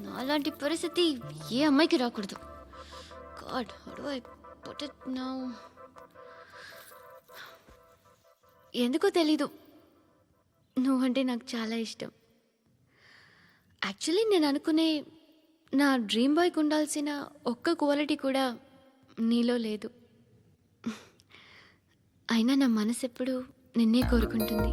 నాలాంటి పరిస్థితి ఏ అమ్మాయికి రాకూడదు. God how I put it now ఎందుకో తెలీదు. నువ్వంటే నాకు చాలా ఇష్టం. యాక్చువల్లీ నేను అనుకునే నా డ్రీమ్ బాయ్కి ఉండాల్సిన ఒక్క క్వాలిటీ కూడా నీలో లేదు. అయినా నా మనసు ఎప్పుడు నిన్నే కోరుకుంటుంది.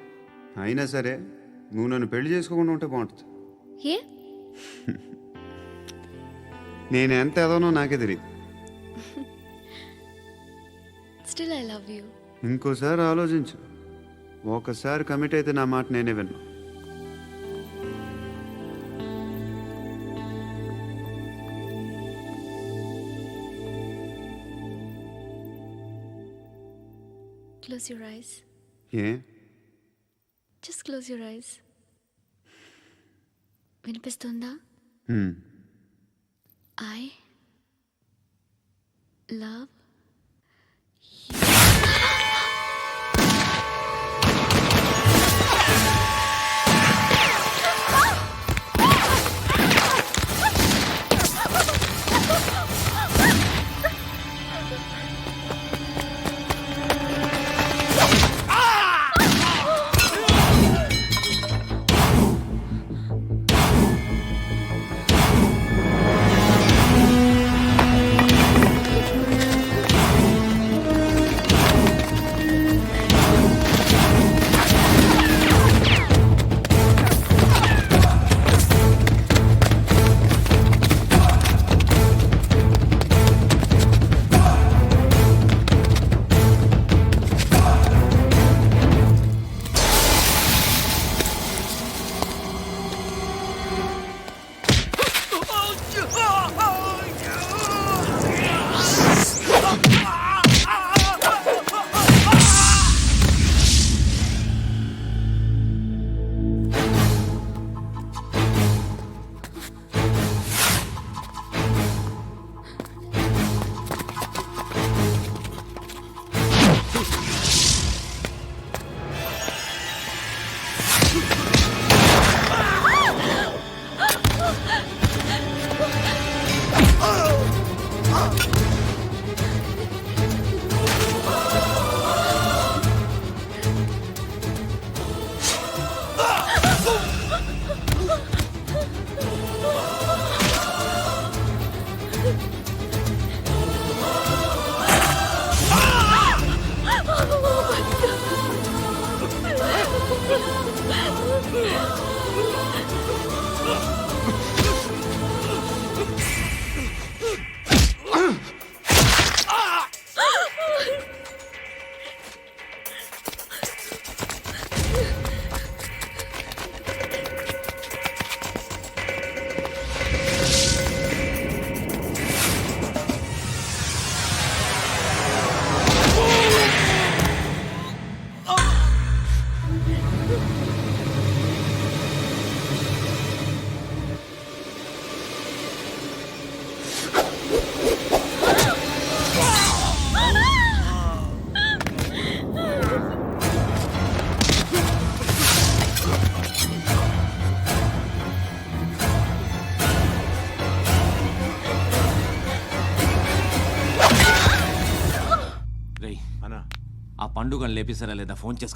అయినా సరే నువ్వు నన్ను పెళ్ళి చేసుకోకుండా ఉంటే బాగుంటుంది. ఏ? నేను ఎంత ఎదవనో నాకే తెలియదు స్టిల్ ఐ లవ్ యూ ఇంకోసారి ఆలోచించు. ఒకసారి కమిట్ అయితే నా మాట నేనే విన్నా. క్లోజ్ యువర్ ఐస్ ఏ? జస్ట్ క్లోజ్ యువర్ ఐస్ వినిపిస్తుందా. ఐ లవ్ పండుగను లేపిస్తారా లేదా? ఫోన్ చేసి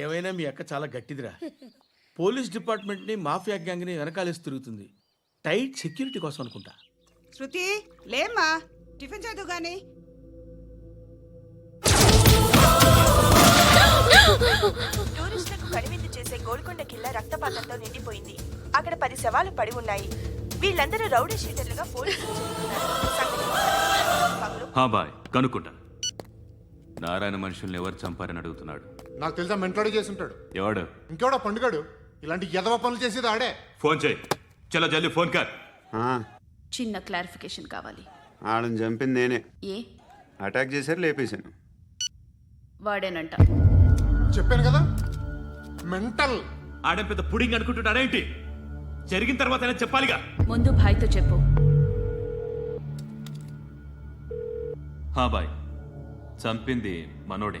ఏమైనా మీ అక్క చాలా గట్టిదిరా. పోలీస్ డిపార్ట్మెంట్ని మాఫియా గ్యాంగ్ని వెనకాలేసి తిరుగుతుంది. టైట్ సెక్యూరిటీ కోసం అనుకుంటా. శృతి లేమ్మా. టిఫిన్ చేద్దు గాని. టూరిస్టులకు కనువిందు చేసే గోల్కొండ కిల్లా రక్తపాతంతో నిండిపోయింది. అక్కడ పది శవాలు పడి ఉన్నాయి. వీళ్ళందరూ రౌడీ షీటర్లుగా పోలీసులు చెబుతున్నారు. బాయ్ కనుక్కుంటా నారాయణ మనుషుల్ని ఎవరు చంపారని అడుగుతున్నాడు? నాకు తెలుసా మెంటలాడి చేసి ఉంటాడు ఎవడు? ఇంకెవడా పండుగాడు. ఇలాంటి ఎదవ పనులు చేసేది ఆడే. ఫోన్ చేయి. చలో జల్దీ ఫోన్ కర్. చిన్న క్లారిఫికేషన్ కావాలి. ఆడని చంపింది నేనే. ఏ? అటాక్ చేశారు లేపేశాను వాడేనంట. చెప్పాను కదా మెంటల్. ఆడే పెద్ద పుడింగ్ అనుకుంటున్నాడేంటి జరిగిన తర్వాత అయినా చెప్పాలిగా. ముందు భాయ్తో చెప్పు. హా బాయ్. చంపింది మనోడే.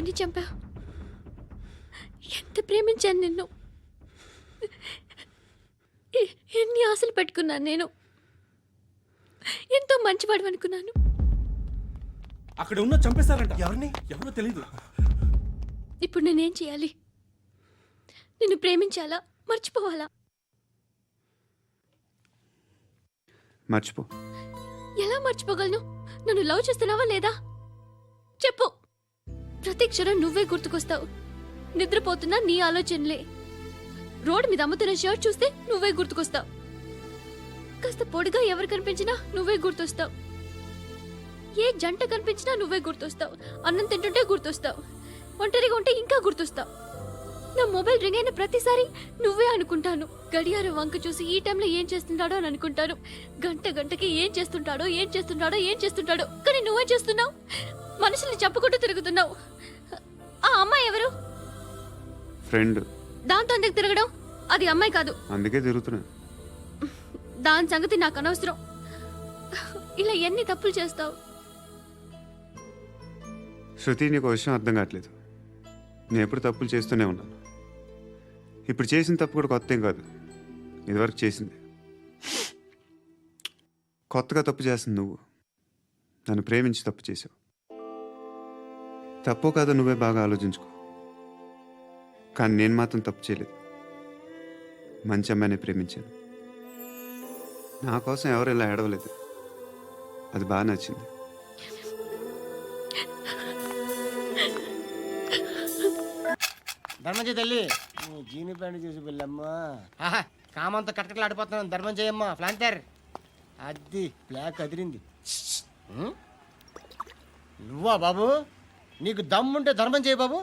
ఎవరిని చంపా? ఎంత ప్రేమించాను నిన్ను? ఎన్ని ఆశలు పెట్టుకున్నాను నేను? ఎంతో మంచివాడు అనుకున్నాను. అక్కడ ఉన్న చంపేశారంట. ఎవరిని? ఎవరో తెలీదు. ఇప్పుడు నేనేం చేయాలి? నిన్ను ప్రేమించాలా? మర్చిపోవాలా? మర్చిపో. ఎలా మర్చిపోగలను? నన్ను లవ్ చేస్తున్నావా లేదా? చెప్పు. ప్రతి క్షణం నువ్వే గుర్తుకొస్తావు. నిద్రపోతున్నా నీ ఆలోచనలే. రోడ్ మీద అమ్ముతున్న షర్ట్ చూస్తే నువ్వే గుర్తుకొస్తావు. కాస్త పొడిగా ఎవరు కనిపించినా నువ్వే గుర్తొస్తావు. ఏ జంట కనిపించినా నువ్వే గుర్తొస్తావు. అన్నం తింటుంటే గుర్తొస్తావు. ఒంటరిగా ఉంటే ఇంకా గుర్తొస్తావు. నా మొబైల్ రింగ్ అయిన ప్రతిసారి నువ్వే అనుకుంటాను. గడియారం వంక చూసి ఈ టైంలో ఏం చేస్తుంటాడో అని అనుకుంటాను. గంట గంటకి ఏం చేస్తుంటాడో ఏం చేస్తుంటాడో ఏం చేస్తుంటాడో. కానీ నువ్వే చేస్తున్నావు? మనుషుల్ని చెప్పుకుంటూ తిరుగుతున్నావు. ఆ అమ్మాయి ఎవరు? ఫ్రెండ్. దాంతో ఎందుకు తిరగడం? అది అమ్మాయి కాదు. అందుకే తిరుగుతున్నా. దాని సంగతి నాకు అనవసరం. ఇలా ఎన్ని తప్పులు చేస్తావు? శృతి నీకు విషయం అర్థం కావట్లేదు. నేను ఎప్పుడు తప్పులు చేస్తూనే ఉన్నాను. ఇప్పుడు చేసిన తప్పు కూడా కొత్త ఏం కాదు. ఇదివరకు చేసింది. కొత్తగా తప్పు చేస్తుంది నువ్వు. నన్ను ప్రేమించి తప్పు చేసావు. తప్పో కాదో నువ్వే బాగా ఆలోచించుకో. కానీ నేను మాత్రం తప్పు చేయలేదు. మంచి అమ్మాయిని ప్రేమించాను. నా కోసం ఎవరు ఇలా ఏడవలేదు. అది బాగా నచ్చింది. ధర్మం చేయి తల్లి. నువ్వు జీని ప్యాంట్ చూసి వెళ్ళమ్మా. ఆహా కామంతో కట్టకట్లు ఆడిపోతున్నాను. ధర్మం చేయమ్మా ఫ్లాంతర్ అది బ్లాక్ అదిరింది? నువ్వా బాబు? నీకు దమ్ముంటే ధర్మం చేయి బాబు.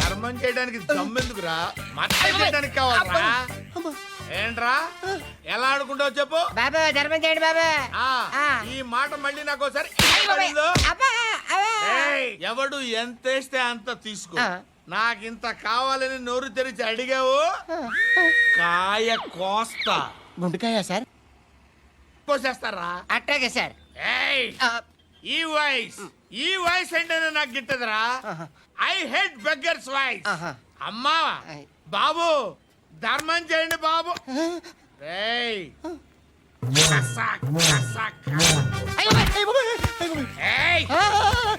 ధర్మం చేయడానికి దమ్మెందుకురా మచ్చ చేయడానికి కావాలరా? ఏంట్రా? ఎలా ఆడుకుంటావు చెప్పు. బాబా ధర్మం చేయండి బాబా. ఆ ఆ. ఈ మాట మళ్ళీ నాకు ఒకసారి ఎవడు ఎంత వేస్తే అంత తీసుకో. ఆ. నాకు ఇంత కావాలని నోరు తెరిచి అడిగావు? కాయ కోస్తా. గుండెకాయ సార్. కోసేస్తారా? అట్టాగే సార్. ఏయ్. ఈ వాయిస్ ఈ వాయిస్ అంటేనే నాకు గిట్టదురా? I hate beggars voice. అమ్మా. బాబు ధర్మం చేయండి బాబు. రేయ్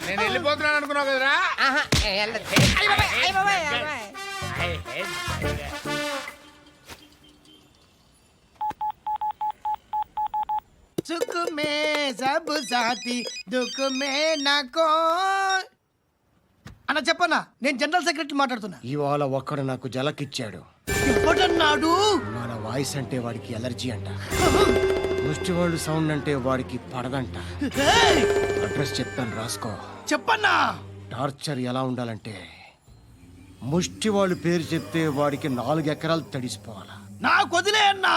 నేను వెళ్ళిపోతున్నాను అనుకున్నావు కదరా? సుఖ మే సబ్ సాతి దుఃఖ మే నాకో అన్న చెప్పన్నా నేను జనరల్ సెక్రటరీ మాట్లాడుతున్నా. ఇవాళ ఒక్కడు నాకు జలకిచ్చాడు. ఎవడన్నాడు మన వాయిస్ అంటే వాడికి ఎలర్జీ అంట. ముష్టి వాళ్ళు సౌండ్ అంటే వాడికి పడదంట. అడ్రస్ చెప్తాను రాసుకో. చెప్పన్నా! టార్చర్ ఎలా ఉండాలంటే ముష్టి వాళ్ళు పేరు చెప్తే వాడికి నాలుగు ఎకరాలు తడిసిపోవాలా. నాకు వదిలే అన్నా!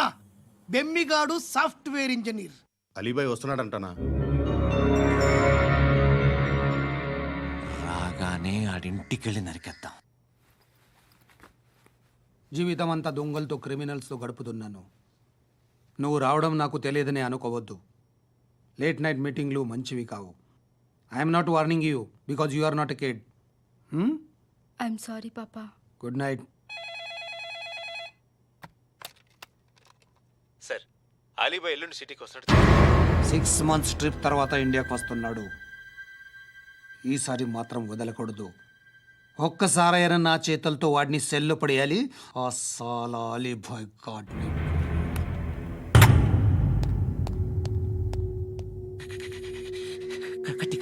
బెమ్మిగాడు సాఫ్ట్వేర్ ఇంజనీర్. అలీబాయ్ వస్తున్నాడంటనా? రాగానే ఆడింటికెళ్ళి నరికేద్దాం. జీవితం అంతా దొంగలతో క్రిమినల్స్తో గడుపుతున్నాను. నువ్వు రావడం నాకు తెలియదని అనుకోవద్దు. లేట్ నైట్ మీటింగ్లు మంచివి కావు. I'm not warning you because you are not a kid I'm sorry papa good night Ali bhai ఎల్లుండి సిటీకి వస్తాడు సిక్స్ మంత్స్ ట్రిప్ తర్వాత ఇండియాకి వస్తున్నాడు. ఈసారి మాత్రం వదలకూడదు. ఒక్కసారైనా నా చేతులతో వాడిని సెల్లు పడేయాలి. ఆ సాలా గాడ్ని కట్టి కట్టి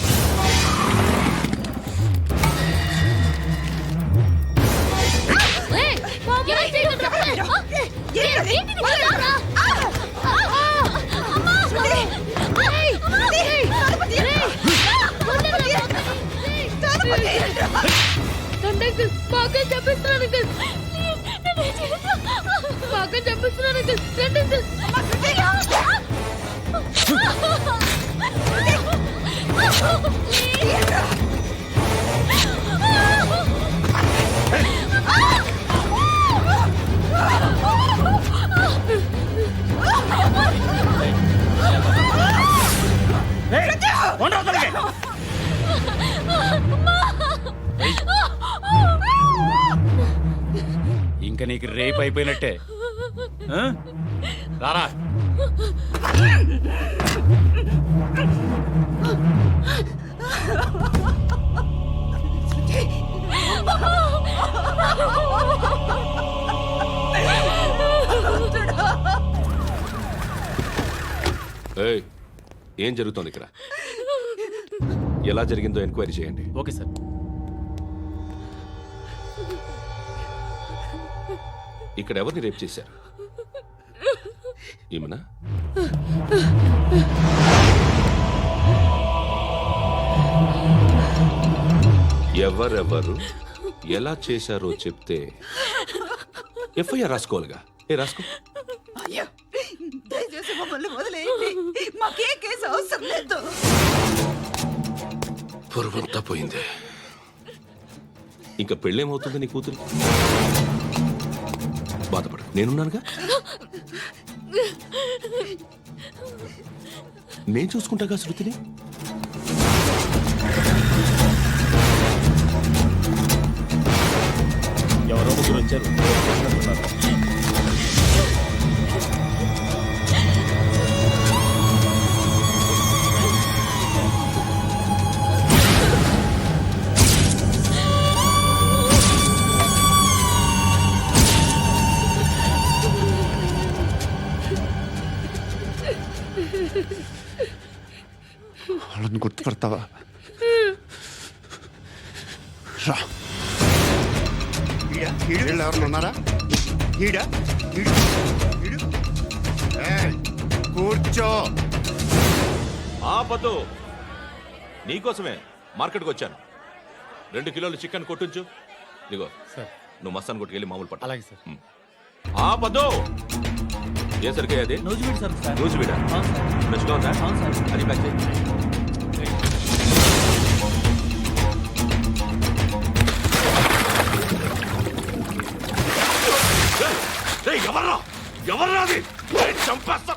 బాగా చెప్పిస్తున్నాను బాగా చంపిస్తున్నాను రండి ఇంకా నీకు రేప్ అయిపోయినట్టే? రారా. ఏయ్, ఏం జరుగుతోంది ఇక్కడ? ఎలా జరిగిందో ఎంక్వైరీ చేయండి. Okay sir. ఇక్కడ ఎవరిని రేప్ చేశారు? ఈమెనా ఎవరెవరు ఎలా చేశారో చెప్తే ఎఫ్ఐఆర్ రాసుకోవాలిగా. ఏ రాసుకో. దయచేసి మమ్మల్ని వదిలేయండి. మాకే కేసు అవసరం లేదు. పొరుగంతా పోయింది. ఇంకా పెళ్ళేమవుతుంది నీ కూతురు? బాధపడు నేనున్నానుగా? నేను చూసుకుంటాగా శృతిని? ఎవరో ముగ్గురు వచ్చారు. మార్కెట్కి వచ్చాను. రెండు కిలోలు చికెన్ కొట్టించు. ఇదిగో నువ్వు మస్తాన్ కొట్టుకెళ్ళి మామూలు పట్టు. అలాగే సార్. ఆపద్దు ఏ సరికే అది? Nuzvid sir sir. నూజివీడా? ఫ్రెష్గా ఉందా? అవును సార్. అది ప్యాక్ చేయి. ఏయ్, ఏయ్, ఎవర్రా? ఎవర్రా అది? ఏయ్, చంపేస్తా.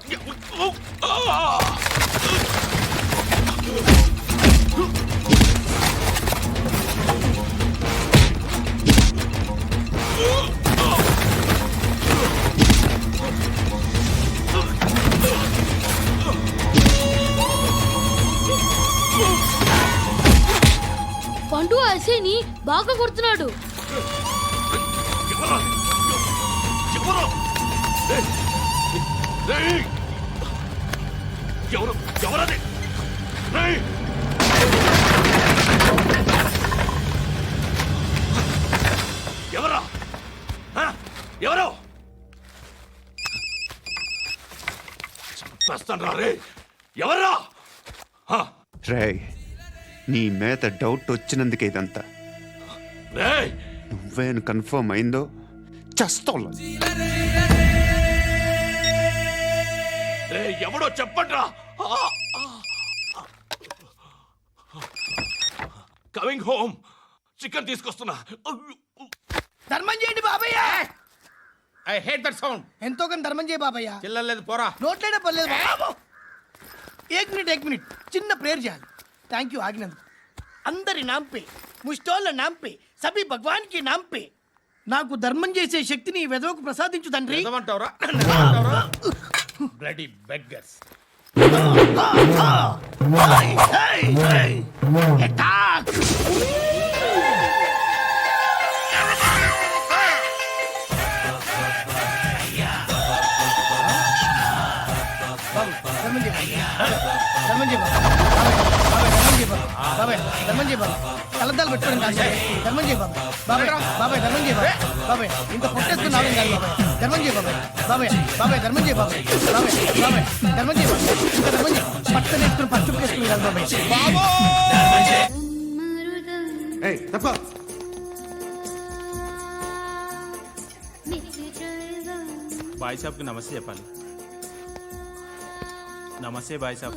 ఎవరు? చంపేస్తాను రా. రే ఎవరా రే నీ మీద డౌట్ వచ్చినందుకే ఇదంతా. రేయ్. నువ్వే కన్ఫర్మ్ అయిందో చస్తావు రేయ్, ఎవడో చెప్పండ్రా. కమింగ్ హోమ్ చికెన్ తీసుకొస్తున్నా. ధర్మం చేయండి బాబయ్య. ఐ హేట్ దట్ సౌండ్ ఎంతో కొంత ధర్మం చేయ బాబయ్య. చిల్లలేదు పోరా. నోట్లేనే పర్లేదు బాబు. ఏక్ మినిట్ ఏక్ మినిట్. చిన్న ప్రేయర్ చేయాలి. థ్యాంక్ యూ ఆగినందుకు. అందరి నాంపే ముష్టోళ్ళ నాంపే సభి భగవాన్కి నాంపే. నాకు ధర్మం చేసే శక్తిని ఈ వెదవకు ప్రసాదించు తండ్రి. నిజమంటావురా బ్లడీ బెగ్గర్స్ Attack! ధర్మం చేయి బాబు. బాబాయ్, ధర్మం చేయి బాబు. బాబాయ్, ధర్మం చేయి బాబు. కలద్దాలు పెట్టుకోండి కాదు. ధర్మం చేయి బాబు. బాబాయ్ బాబాయ్ ధర్మం చేయి బాబు. బాబాయ్ ఇంత పొట్టేసుకుని రావడం కాదు బాబాయ్ ధర్మం చేయి బాబాయ్ బాబాయ్ ధర్మం చేయి బాబాయ్ బాబాయ్ ధర్మం చేయి బాబాయ్ ఇంత ధర్మం చేయి పచ్చని వేసుకుని పచ్చి వేసుకుని కాదు బాబాయ్ తప్ప బాయ్ సాబ్కి నమస్తే చెప్పాలి నమస్తే బాయ్ సాబ్